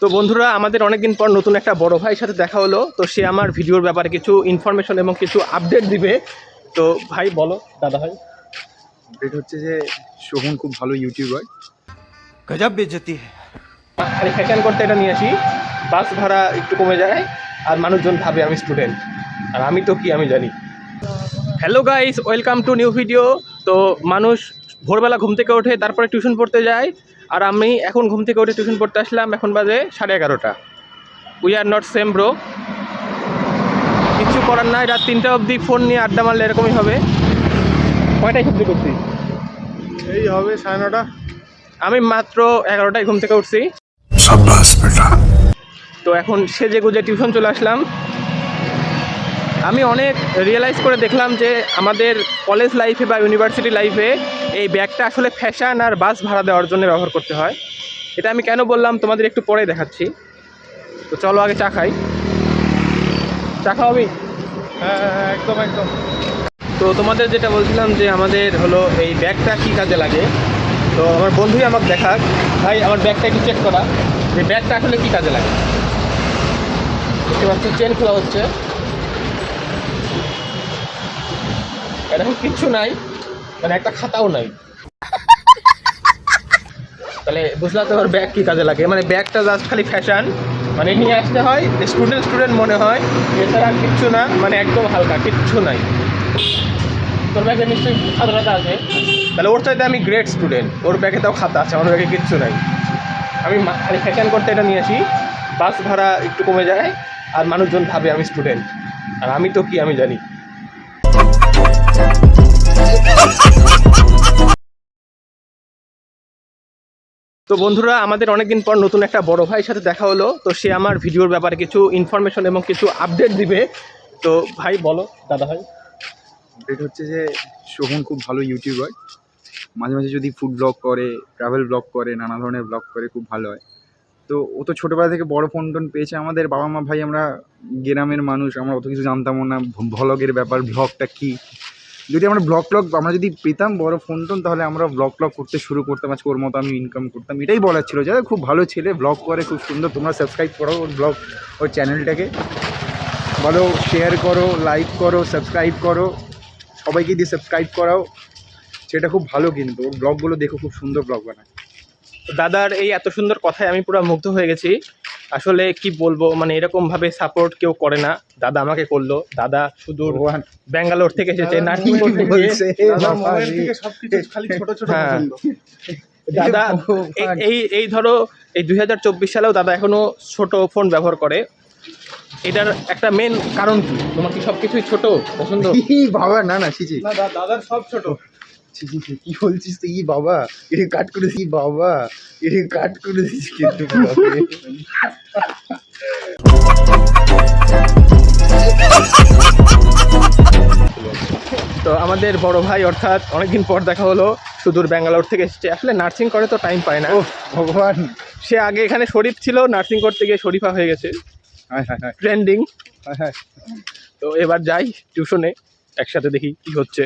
তো বন্ধুরা আমাদের অনেকদিন পর নতুন একটা বড় ভাইয়ের সাথে দেখা হলো। তো সে আমার ভিডিওর ব্যাপারে কিছু ইনফরমেশন এবং কিছু আপডেট দিবে। তো ভাই বলো দাদা ভাই। আপডেট হচ্ছে যে শোভন খুব ভালো ইউটিউবার গজব বেজতি খালি ফ্যাশন করতে এটা নিয়ে আসি। বাস ভাড়া একটু কমে যায় আর মানুষজন ভাবে আমি স্টুডেন্ট আর আমি তো কি আমি জানি। Hello guys welcome to new video তো মানুষ ভোরবেলা ঘুম থেকে উঠে তারপরে টিউশন পড়তে যাই। আর আমি এখন ঘুম থেকে উঠে টিউশন পড়তে আসলাম এখন বাজে সাড়ে এগারোটা। We are not same bro কিছু করার নাই রাত তিনটা অবধি ফোন নিয়ে আড্ডা মারলে এরকমই হবে। কয়টায় থেকে উঠছি এই হবে সাড়ে নটা। আমি মাত্র এগারোটায় ঘুম থেকে উঠছি। তো এখন সেজে গুজে টিউশন চলে আসলাম। আমি অনেক রিয়েলাইজ করে দেখলাম যে আমাদের কলেজ লাইফে বা ইউনিভার্সিটি লাইফে এই ব্যাগটা আসলে ফ্যাশন আর বাস ভাড়া দেওয়ার জন্য ব্যবহার করতে হয়। এটা আমি কেন বললাম তোমাদের একটু পরে দেখাচ্ছি। তো চলো আগে চা খাই। চা খাওয়াবি হ্যাঁ একদম একদম। তো তোমাদের যেটা বলছিলাম যে আমাদের হলো এই ব্যাগটা কী কাজে লাগে? তো আমার বন্ধুই আমাকে দেখাক। ভাই আমার ব্যাগটা একটু চেক করা। যে ব্যাগটা আসলে কী কাজে লাগে? দেখতে পাচ্ছি চেন খোলা হচ্ছে। এরকম কিচ্ছু নাই মানে একটা খাতাও নাই। তাহলে বুঝলাম তো আমার ব্যাগ কী কাজে লাগে। মানে ব্যাগটা জাস্ট খালি ফ্যাশন মানে নিয়ে আসতে হয় স্টুডেন্ট স্টুডেন্ট মনে হয়, এছাড়া কিচ্ছু না মানে একদম হালকা, কিচ্ছু নাই। তোর ব্যাগে নিশ্চয়ই খাতা টাতা আছে। তাহলে ওর চাইতে আমি গ্রেট স্টুডেন্ট ওর ব্যাগে তাও খাতা আছে, আমার ব্যাগে কিচ্ছু নাই। আমি খালি ফ্যাশন করতে এটা নিয়ে আসি বাস ভাড়া একটু কমে যায়, আর মানুষজন ভাবে আমি স্টুডেন্ট আর আমি তো কি, আমি জানি। তো বন্ধুরা, আমাদের অনেকদিন পর নতুন একটা বড় ভাইয়ের সাথে দেখা হলো। তো সে আমার ভিডিওর ব্যাপারে কিছু ইনফরমেশন এবং কিছু আপডেট দিবে। তো ভাই, বলো, দাদা ভাই। আপডেট হচ্ছে যে, শোভন খুব ভালো ইউটিউবার মাঝে মাঝে যদি ফুড ব্লগ করে ট্রাভেল ব্লগ করে, নানা ধরনের ব্লগ করে, খুব ভালো হয়। তো ও তো ছোটোবেলা থেকে বড় ফোন টোন পেয়েছে আমাদের। বাবা মা ভাই, আমরা গ্রামের মানুষ, আমরা অত কিছু জানতামও না। ভ্লগের ব্যাপার ব্লগটা কী? যদি আমরা ব্লগ ব্লগ আমরা যদি পেতাম বড় ফোন টোন, তাহলে আমরা ব্লগ ব্লগ করতে শুরু করতাম। আজকে ওর মতো আমি ইনকাম করতাম। এটাই বলার ছিল যে, খুব ভালো ছেলে ব্লগ করে, খুব সুন্দর। তোমরা সাবস্ক্রাইব করো ওর ব্লগ ওর চ্যানেলটাকে ভালো শেয়ার করো লাইক করো সাবস্ক্রাইব করো। সবাইকে দিয়ে সাবস্ক্রাইব করাও। সেটা খুব ভালো কিন্তু। ওর ব্লগগুলো দেখো, খুব সুন্দর ব্লগ বানায়। দাদার এই এত সুন্দর কথায় আমি পুরো মুগ্ধ হয়ে গেছি। আসলে কি বলব মানে এরকম ভাবে সাপোর্ট কেউ করে না। দাদা আমাকে করল। দাদা শুধু ব্যাঙ্গালোর থেকে এসেছে নার্সিং হ্যাঁ। দাদা এই- এই এই ধরো এই দুই হাজার চব্বিশ সালেও দাদা এখনও ছোট ফোন ব্যবহার করে। এটার একটা মেন কারণ কি? তোমার কি সব কিছুই ছোট পছন্দ? বাবা না না দাদার সব ছোট। কি বলছিস তুই? বাবা এটা কাট করে দিস বাবা এটা কাট করে দিস কিন্তু তো আমাদের বড় ভাই অর্থাৎ অনেকদিন পর দেখা হলো সুদূর ব্যাঙ্গালোর থেকে এসেছে। আসলে নার্সিং করে তো টাইম পায় না। ও ভগবান। সে আগে এখানে শরীফ ছিল নার্সিং করতে গিয়ে শরীফা হয়ে গেছে। ট্রেন্ডিং হায় হায়। তো এবার যাই টিউশনে একসাথে দেখি কি হচ্ছে।